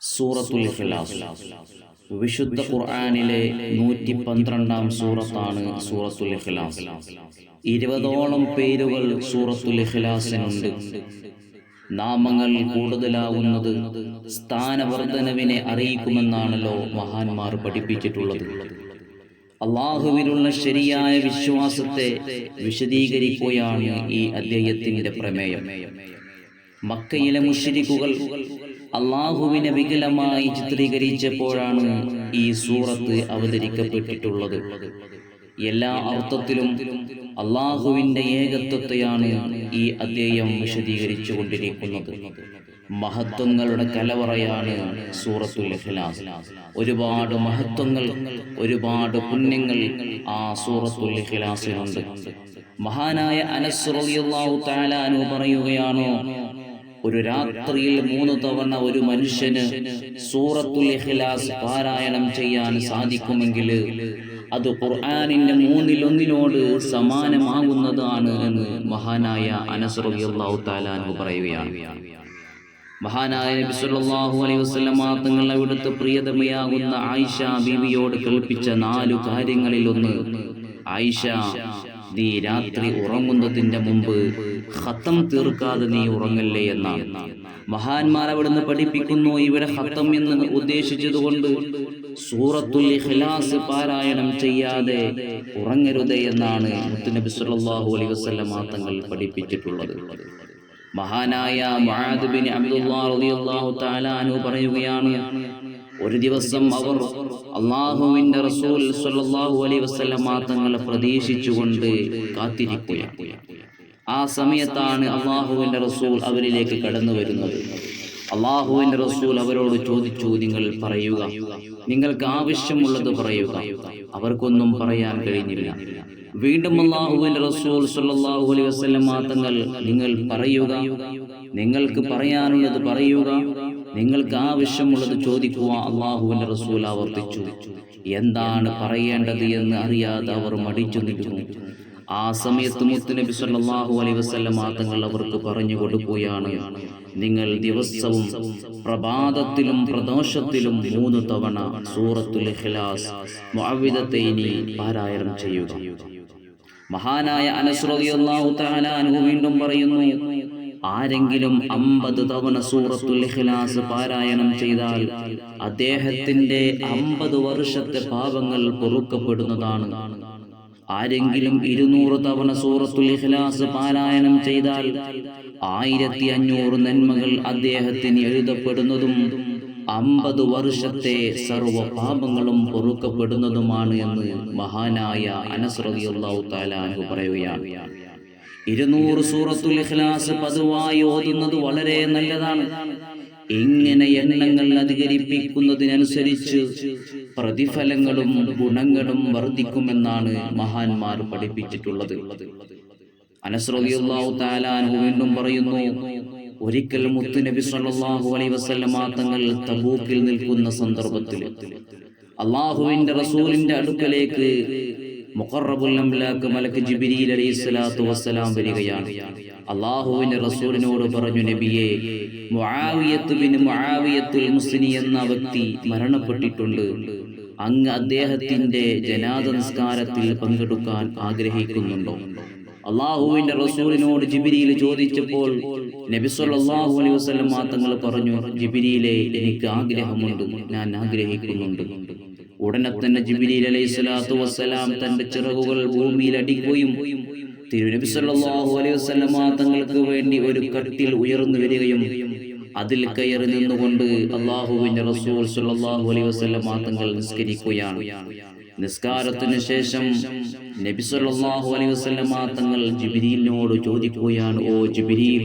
സൂറത്തുൽ ഇഖ്ലാസ്. വിശുദ്ധ ഖുർആനിലെ നൂറ്റി പന്ത്രണ്ടാം സൂറത്താണ് സൂറത്തുൽ ഇഖ്ലാസ്. ഇരുപതോളം പേരുകൾ സൂറത്തുൽ ഇഖ്ലാസിനുണ്ട്. നാമങ്ങൾ കൂടുതലാവുന്നത് സ്ഥാനവർദ്ധനവിനെ അറിയിക്കുമെന്നാണല്ലോ മഹാന്മാർ പഠിപ്പിച്ചിട്ടുള്ളത്. അള്ളാഹുവിനുള്ള ശരിയായ വിശ്വാസത്തെ വിശദീകരിക്കുകയാണ് ഈ അദ്ദേഹത്തിന്റെ പ്രമേയം. മക്കയിലെ മുഷരിക്കുകൾ അള്ളാഹുവിനെ വികലമായി ചിത്രീകരിച്ചപ്പോഴാണ് ഈ സൂറത്ത് അവതരിക്കപ്പെട്ടിട്ടുള്ളത്. എല്ലാ അർത്ഥത്തിലും അള്ളാഹുവിന്റെ ഏകത്വത്തെയാണ് ഈ അദ്ദേഹം വിശദീകരിച്ചു കൊണ്ടിരിക്കുന്നത്. മഹത്വങ്ങളുടെ കലവറയാണ് സൂറത്തുൽ ഇഖ്ലാസ്. ഒരുപാട് മഹത്വങ്ങൾ ഒരുപാട് പുണ്യങ്ങൾ ആ സൂറത്തുൽ ഇഖ്ലാസിനുണ്ട്. മഹാനായ അനസ് റളിയല്ലാഹു തആല അനു പറയുകയാണോ ഒരു രാത്രിയിൽ മൂന്ന് തവണ ഒരു മനുഷ്യന് സൂറത്തുൽ ഇഖ്ലാസ് പാരായണം ചെയ്യാൻ സാധിക്കുമെങ്കിൽ അത് ഖുർആനിന്റെ മൂന്നിലൊന്നിനോട് സമാനമാകുന്നതാണ് എന്ന് മഹാനായ അനസ് തആല അൻഹു പറയുകയാണ്. മഹാനായ നബി സല്ലല്ലാഹു അലൈഹി വസല്ലമ തങ്ങൾ അവിടുത്തെ പ്രിയതമയാകുന്ന ആയിഷ ബീവിയോട് കേൾപ്പിച്ച നാലു കാര്യങ്ങളിൽ ഒന്ന് ആയിഷ നീ രാത്രി ഉറങ്ങുന്നതിന്റെ മുമ്പ് ഹത്തം തീർക്കാതെ നീ ഉറങ്ങല്ലേ എന്നാണ് മഹാന്മാർ അവിടുന്ന് പഠിപ്പിക്കുന്നു ഇവിടെ ഹത്തം എന്ന് ഉദ്ദേശിച്ചതുകൊണ്ട് സൂറത്തുൽ ഇഖ്ലാസ് പാരായണം ചെയ്യാതെ ഉറങ്ങരുത് എന്നാണ് മുത്തുനബി സല്ലല്ലാഹു അലൈഹി വസല്ലമ തങ്ങൾ പഠിപ്പിച്ചിട്ടുള്ളത്. മഹാനായ മുആദ് ബിൻ അബ്ദുല്ലാഹ് റളിയല്ലാഹു തആല അനു പറയുകയാണ് ഒരു ദിവസം അവർ അള്ളാഹുവിന്റെ റസൂൽ സല്ലല്ലാഹു അലൈഹി വസല്ലം തങ്ങളെ പ്രതീക്ഷിച്ചുകൊണ്ട് കാത്തിരിക്കുകയാണ് ആ സമയത്താണ് അള്ളാഹുവിന്റെ റസൂൽ അവരിലേക്ക് കടന്നു വരുന്നത്. അള്ളാഹുവിന്റെ റസൂൽ അവരോട് ചോദിച്ചു നിങ്ങൾ പറയുക. നിങ്ങൾക്ക് ആവശ്യമുള്ളത് പറയുക. അവർക്കൊന്നും പറയാൻ കഴിഞ്ഞില്ല. വീണ്ടും അള്ളാഹുവിന്റെ റസൂൽ സല്ലല്ലാഹു അലൈഹി വസല്ലം തങ്ങൾ നിങ്ങൾ പറയുക. നിങ്ങൾക്ക് പറയാനുള്ളത് പറയുക. നിങ്ങൾക്ക് ആവശ്യമുള്ളത് ചോദിക്കുക അള്ളാഹുവിന്റെ റസൂൽ ആവർത്തിച്ചു. എന്താണ് പറയേണ്ടത് എന്ന് അറിയാതെ അവർ മടിച്ചു നിൽക്കുന്നു ആ സമയത്ത് മുത്തുനബി സല്ലാഹു അലൈ വസ്ല്ല തങ്ങൾ അവർക്ക് പറഞ്ഞു കൊടുക്കുകയാണ്. നിങ്ങൾ ദിവസവും പ്രഭാതത്തിലും പ്രദോഷത്തിലും മൂന്ന് തവണ സൂറത്തുൽ മുഅവ്വിദത്തൈനി പാരായണം ചെയ്യുക. മഹാനായ അനസ് റളിയല്ലാഹു തആല വീണ്ടും പറയുന്നു ആരെങ്കിലും അമ്പത് തവണ സൂറത്തുൽ ഇഖ്ലാസ് പാരായണം ചെയ്താൽ അദ്ദേഹത്തിന്റെ അമ്പത് വർഷത്തെ പാപങ്ങൾ പൊറുക്കപ്പെടുന്നതാണ്. ആരെങ്കിലും ഇരുന്നൂറ് തവണ സൂറത്തുൽ ഇഖ്ലാസ് പാരായണം ചെയ്താൽ ആയിരത്തി അഞ്ഞൂറ് നന്മകൾ അദ്ദേഹത്തിന് എഴുതപ്പെടുന്നതും അമ്പത് വർഷത്തെ സർവ പാപങ്ങളും പൊറുക്കപ്പെടുന്നതുമാണ് എന്ന് മഹാനായ അനസ് റളിയല്ലാഹു തആല അൻഹു പറയുകയാണ്. ഇരുന്നൂറ് സൂറത്തുൽ ഇഖ്ലാസ് പതിവായി ഓതുന്നത് വളരെ നല്ലതാണ്. ഇങ്ങനെ എണ്ണങ്ങൾ അധികരിപ്പിക്കുന്നതിനനുസരിച്ച് പ്രതിഫലങ്ങളും ഗുണങ്ങളും വർദ്ധിക്കുമെന്നാണ് മഹാന്മാർ പഠിപ്പിച്ചിട്ടുള്ളത്. അനസ്രദിയുള്ളാഹു താലാൻഹു വീണ്ടും പറയുന്നു ഒരിക്കൽ മുത്തുനബി സല്ലല്ലാഹു അലൈഹി വസല്ലമ തങ്ങൾ തബൂക്കിൽ നിൽക്കുന്ന സന്ദർഭത്തിൽ അള്ളാഹുവിന്റെ റസൂലിന്റെ അടുക്കലേക്ക് മുഖറബുൽ അംലാക്ക് മലക്ക് ജിബ്രീൽ അലൈഹി സ്വലാത്തു വസ്സലാം വരികയാണ്. അള്ളാഹുവിന്റെ റസൂലിനോട് പറഞ്ഞു നബിയെ മുആവിയത്തുൽ മുസ്ലിനി എന്ന വ്യക്തി മരണപ്പെട്ടിട്ടുണ്ട്. അങ്ങ് അദ്ദേഹത്തിന്റെ ജനാദ നിസ്കാരത്തിൽ പങ്കെടുക്കാൻ ആഗ്രഹിക്കുന്നുണ്ടോ? അള്ളാഹുവിന്റെ റസൂലിനോട് ജിബിരിയിൽ ചോദിച്ചപ്പോൾ നബിസ്വല്ലാഹു അലൈഹി വസല്ലം തങ്ങൾ പറഞ്ഞു ജിബിരിയിലെ എനിക്ക് ആഗ്രഹമുണ്ട്. ഞാൻ ആഗ്രഹിക്കുന്നുണ്ട്. ഉടനെ തന്നെ ജിബിലീൽ അലൈഹി സ്വലാത്തു വസ്സലാം തന്റെ ചിറകുകൾ ഭൂമിയിൽ അടിക്കുകയും തിരുനബി സല്ലല്ലാഹു അലൈഹി വസല്ലം തങ്ങൾക്ക് വേണ്ടി ഒരു കട്ടിൽ ഉയർന്നു വരികയും അതിൽ കയറി നിന്നുകൊണ്ട് അള്ളാഹുവിന്റെ റസൂൽ സല്ലല്ലാഹു അലൈഹി വസല്ലം തങ്ങൾ നിസ്കരിക്കുകയാണ്. നിസ്കാരത്തിന് ശേഷം നബി സല്ലല്ലാഹു അലൈഹി വസല്ലം തങ്ങൾ ജിബ്രീലിനോട് ചോദിക്കുകയാണ് ഓ ജിബ്രീൽ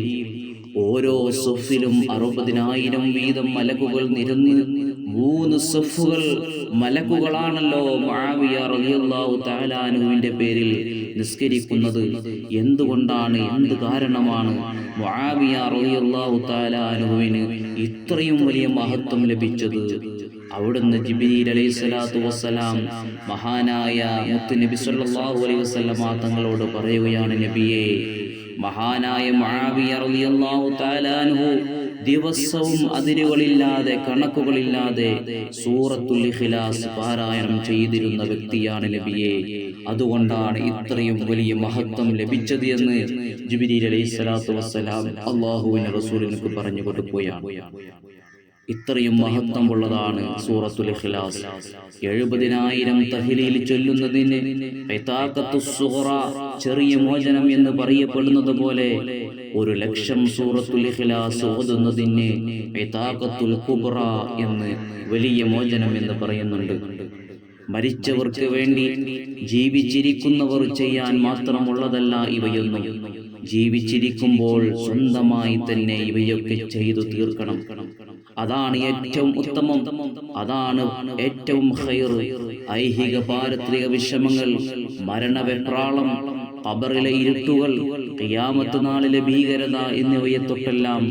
ഓരോ സഫിലും അറുപതിനായിരം വീതം മലക്കുകൾ നിരന്ന് മൂന്ന് സഫുകൾ മലക്കുകളാണല്ലോ താലാനുവിന്റെ പേരിൽ നിസ്കരിക്കുന്നത്. എന്തുകൊണ്ടാണ് എന്ത് കാരണമാണ് താലാനുവിന് ഇത്രയും വലിയ മഹത്വം ലഭിച്ചത്? അവിടുന്ന് ജിബ്രീൽ അലൈഹി സ്വലാത്തു വസ്സലാം മഹാനായ മുത്ത് നബി സല്ലാഹു അലൈഹി വസല്ലമ തങ്ങളോട് പറയുകയാണ് നബിയെ മഹാനായ മുആവിയ റളിയല്ലാഹു ദിവസവും അതിരുകളില്ലാതെ കണക്കുകളില്ലാതെ സൂറത്തുൽ ഇഖ്ലാസ് പാരായണം ചെയ്തിരുന്ന വ്യക്തിയാണ് നബിയെ. അതുകൊണ്ടാണ് ഇത്രയും വലിയ മഹത്വം ലഭിച്ചത് എന്ന് ജുബിരി അലൈഹി സ്വലാത്തു വസ്സലാം അള്ളാഹുവിന് റസൂലിനക്ക് പറഞ്ഞു കൊടുക്കുകയാണ് ഇത്രയും മഹത്വമുള്ളതാണ് സൂറത്തുൽ ഇഖ്ലാസ്. എഴുപതിനായിരം തഹ്ലീൽ ചൊല്ലുന്നതിന് ചെറിയ മോചനം എന്ന് പറയപ്പെടുന്നത് പോലെ ഒരു ലക്ഷം സൂറത്തുൽ ഇഖ്ലാസ് ഓതുന്നതിന് കുബ്ര എന്ന് വലിയ മോചനം എന്ന് പറയുന്നുണ്ട്. മരിച്ചവർക്ക് വേണ്ടി ജീവിച്ചിരിക്കുന്നവർ ചെയ്യാൻ മാത്രമുള്ളതല്ല ഇവയൊന്നും. ജീവിച്ചിരിക്കുമ്പോൾ സ്വന്തമായി തന്നെ ഇവയൊക്കെ ചെയ്തു തീർക്കണം. അതാണ് ഏറ്റവും ഉത്തമം. അതാണ് ഏറ്റവും ഐഹിക പാരത്രിക വിഷമങ്ങൾ മരണവെപ്രാളം ഖബറിലെ ഇരുട്ടുകൾ ഖിയാമത്ത് നാളിലെ ഭീകരത എന്നിവയെ തൊട്ടെല്ലാം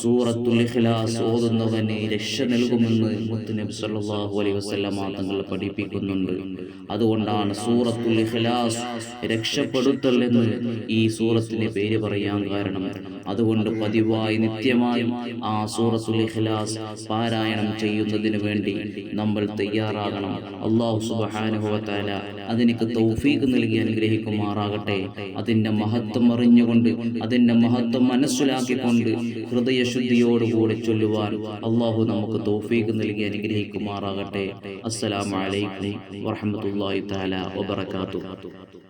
സൂറത്തുൽ ഇഖ്ലാസ് ഓതുന്നവന് രക്ഷ നൽകുമെന്ന് മുത്തുനബി സല്ലല്ലാഹു അലൈഹി വസല്ലമ തങ്ങൾ പഠിപ്പിക്കുന്നുണ്ട്. അതുകൊണ്ടാണ് സൂറത്തുൽ ഇഖ്ലാസ് രക്ഷപ്പെടുത്തൽ എന്ന് ഈ സൂറത്തിന് പേര് പറയാൻ കാരണം. അതുകൊണ്ട് പതിവായി നിത്യമായി ആ സൂറത്തുൽ ഇഖ്ലാസ് പാരായണം ചെയ്യുന്നതിന് വേണ്ടി നമ്മൾ തയ്യാറാകണം. അള്ളാഹു സുബാനുഭവത്താല അതിനക്ക് തൗഫീഖ് നൽകി അനുഗ്രഹിക്കുമാറാകട്ടെ. അതിന്റെ മഹത്വം അറിഞ്ഞുകൊണ്ട് അതിന്റെ മഹത്വം മനസ്സിലാക്കിക്കൊണ്ട് ഹൃദയശുദ്ധിയോടുകൂടി ചൊല്ലുവാൻ അള്ളാഹു നമുക്ക് തൗഫീഖ് നൽകി അനുഗ്രഹിക്കുമാറാകട്ടെ. അസ്സലാമു അലൈക്കും താല വബറകാതുഹു.